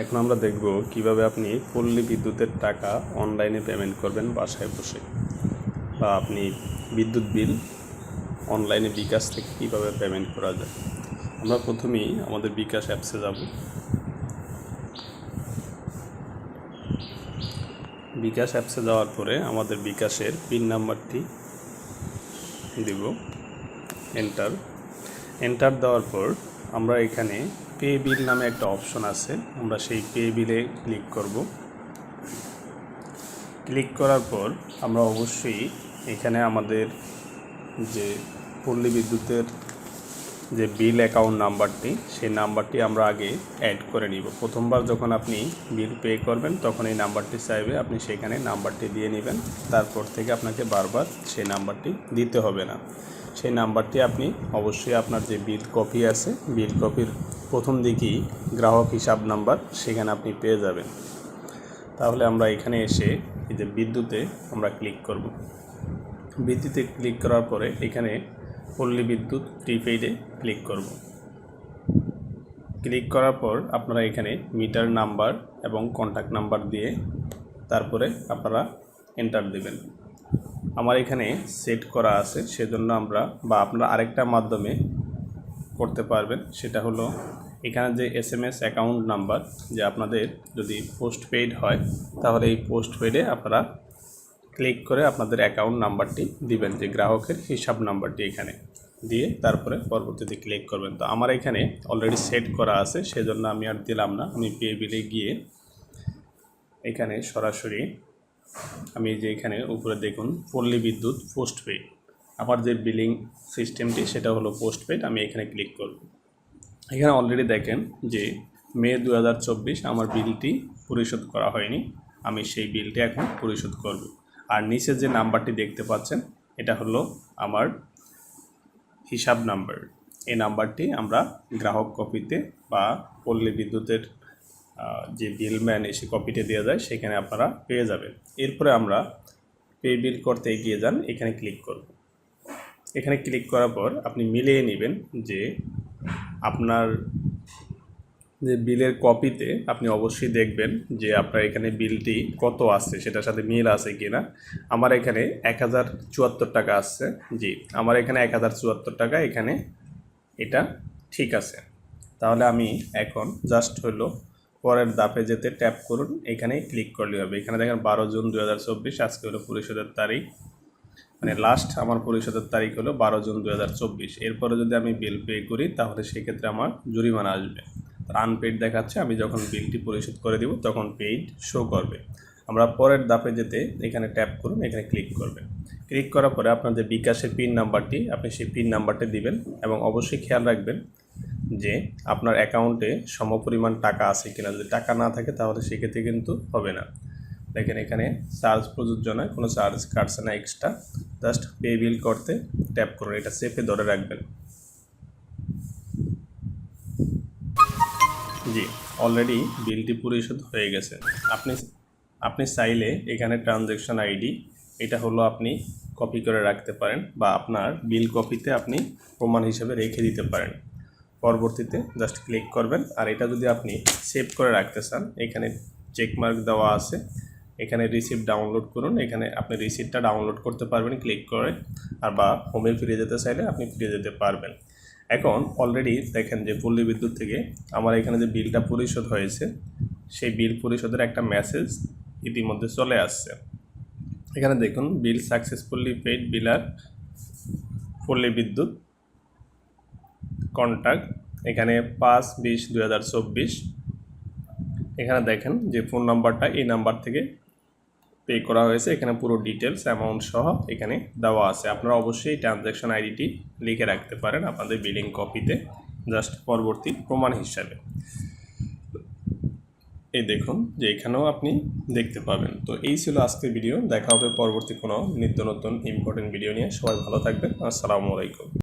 এখন আমরা দেখব কীভাবে আপনি পল্লী বিদ্যুতের টাকা অনলাইনে পেমেন্ট করবেন বাসায় বসে, বা আপনি বিদ্যুৎ বিল অনলাইনে বিকাশ থেকে কীভাবে পেমেন্ট করা যায়। আমরা প্রথমেই আমাদের বিকাশ অ্যাপসে যাব। বিকাশ অ্যাপসে যাওয়ার পরে আমাদের বিকাশের পিন নাম্বারটি দিব এন্টার এন্টার দেওয়ার পর আমরা এখানে পে বিল নামে একটা অপশন আছে। আমরা সেই পে বিলে ক্লিক করব। ক্লিক করার পর আমরা অবশ্যই এখানে আমাদের যে পল্লী বিদ্যুতের যে বিল অ্যাকাউন্ট নাম্বারটি সেই নাম্বারটি আমরা আগে অ্যাড করে নিব। প্রথমবার যখন আপনি বিল পে করবেন, তখন এই নাম্বারটি চাইবে, আপনি সেখানে নাম্বারটি দিয়ে নেবেন। তারপর থেকে আপনাকে বারবার সেই নাম্বারটি দিতে হবে না। সেই নাম্বারটি আপনি অবশ্যই আপনার যে বিল কপি আছে, বিল কপির প্রথম দিকেই গ্রাহক হিসাব নাম্বার সেখানে আপনি পেয়ে যাবেন। তাহলে আমরা এখানে এসে এই যে বিদ্যুতে আমরা ক্লিক করব। বিদ্যুতে ক্লিক করার পরে এখানে পল্লী বিদ্যুৎ প্রিপেইডে ক্লিক করব। ক্লিক করার পর আপনারা এখানে মিটার নাম্বার এবং কন্ট্যাক্ট নাম্বার দিয়ে তারপরে আপনারা এন্টার দেবেন। আমার এখানে সেট করা আছে, সেজন্য আমরা বা আপনারা আরেকটা মাধ্যমে করতে পারবেন। সেটা হলো এখানে যে S M S account number যে আপনাদের যদি পোস্ট পেইড হয়, তাহলে এই পোস্ট পেইডে আপনারা ক্লিক করে আপনাদের অ্যাকাউন্ট নাম্বারটি দিবেন, যে গ্রাহকের হিসাব নাম্বারটি এখানে। দিয়ে তারপরে পরবর্তীতে ক্লিক করবেন। তো আমার এখানে অলরেডি সেট করা আছে, সেজন্য আমি আর দিলাম না। আমি পে বিলে গিয়ে এখানে সরাসরি আমি যে এখানে উপরে দেখুন, পল্লী বিদ্যুৎ পোস্ট পেইড আমার যে বিলিং সিস্টেমটি সেটা হলো পোস্ট পেইড আমি এখানে ক্লিক করব। এখানে অলরেডি দেখেন যে মে দু হাজার চব্বিশ আমার বিলটি পরিশোধ করা হয়নি, আমি সেই বিলটি এখন পরিশোধ করব। আর নিচে যে নাম্বারটি দেখতে পাচ্ছেন, এটা হলো আমার হিসাব নাম্বার। এই নাম্বারটি আমরা গ্রাহক কপিতে বা পল্লী বিদ্যুতের যে বিলম্যান এসে কপিতে দেওয়া যায় সেখানে আপনারা পেয়ে যাবেন। এরপরে আমরা পে বিল করতে এগিয়ে যান, এখানে ক্লিক করব। এখানে ক্লিক করার পর আপনি মিলিয়ে নেবেন যে আপনার যে বিলের কপিতে আপনি অবশ্যই দেখবেন যে আপনার এখানে বিলটি কত আসছে, সেটার সাথে মিল আছে কি না আমার এখানে এক হাজার চুয়াত্তর টাকা আসছে। জি, আমার এখানে এক হাজার চুয়াত্তর টাকা, এখানে এটা ঠিক আছে। তাহলে আমি এখন জাস্ট হলো পরের দাপে যেতে ট্যাপ করুন এখানে ক্লিক করলে হবে। এখানে দেখেন বারো জুন দু হাজার চব্বিশ, আজকে হলো পরিশোধের তারিখ। মানে লাস্ট আমার পরিশোধের তারিখ হলো বারো জুন দু হাজার চব্বিশ। এরপরে যদি আমি বিল পে করি, তাহলে সেক্ষেত্রে আমার জরিমানা আসবে। আনপেড দেখাচ্ছে, আমি যখন বিলটি পরিশোধ করে দিব, তখন পেইড শো করবে। আমরা পরের দাপে যেতে এখানে ট্যাপ করুন, এখানে ক্লিক করবেন ক্লিক করার পরে আপনাদের বিকাশের পিন নাম্বারটি আপনি সেই পিন নাম্বারটি দিবেন এবং অবশ্যই খেয়াল রাখবেন যে আপনার অ্যাকাউন্টে সমপরিমাণ টাকা আছে কিনা। যদি টাকা না থাকে, তাহলে সেক্ষেত্রে কিন্তু হবে না। দেখেন এখানে চার্জ প্রযোজ্য নয়, কোনো চার্জ কাটছে না এক্সট্রা জাস্ট পে বিল করতে ট্যাপ করুন, এটা সেফে ধরে রাখবেন। জি অলরেডি বিলটি পরিশোধ হয়ে গেছে। আপনি আপনি চাইলে এখানে ট্রানজ্যাকশন আইডি এটা হলো আপনি কপি করে রাখতে পারেন বা আপনার বিল কপিতে আপনি প্রমাণ হিসেবে রেখে দিতে পারেন। পরবর্তীতে জাস্ট ক্লিক করবেন। আর এটা যদি আপনি সেভ করে রাখতে চান, এখানে চেকমার্ক দেওয়া আছে। এখানে রিসিপ্ট ডাউনলোড করুন। এখানে আপনি রিসিপ্টটা ডাউনলোড করতে পারবেন ক্লিক করে। আর বা হোমে ফিরে যেতে চাইলে আপনি ফিরে যেতে পারবেন। এখন অলরেডি দেখেন যে পল্লী বিদ্যুৎ থেকে আমার এখানে যে বিলটা পরিশোধ হয়েছে, সেই বিল পরিশোধের একটা মেসেজ ইতিমধ্যে চলে আসছে। এখানে দেখুন বিল সাকসেসফুলি পেইড বিলার পল্লী বিদ্যুৎ। কন্ট্যাক্ট এখানে পাঁচ বিশ চব্বিশ। এখানে দেখেন যে ফোন নাম্বারটা এই নাম্বার থেকে পে করা হয়েছে। এখানে পুরো ডিটেলস অ্যামাউন্ট সহ এখানে দেওয়া আছে। আপনারা অবশ্যই ট্রানজ্যাকশন আইডিটি লিখে রাখতে পারেন আপনাদের বিলিং কপিতে জাস্ট পরবর্তী প্রমাণ হিসাবে। এই দেখুন যে এখানেও আপনি দেখতে পাবেন। তো এই ছিল আজকের ভিডিও দেখা হবে পরবর্তী কোনো নিত্য নতুন ইম্পর্টেন্ট ভিডিও নিয়ে। সবাই ভালো থাকবেন। আসসালামু আলাইকুম।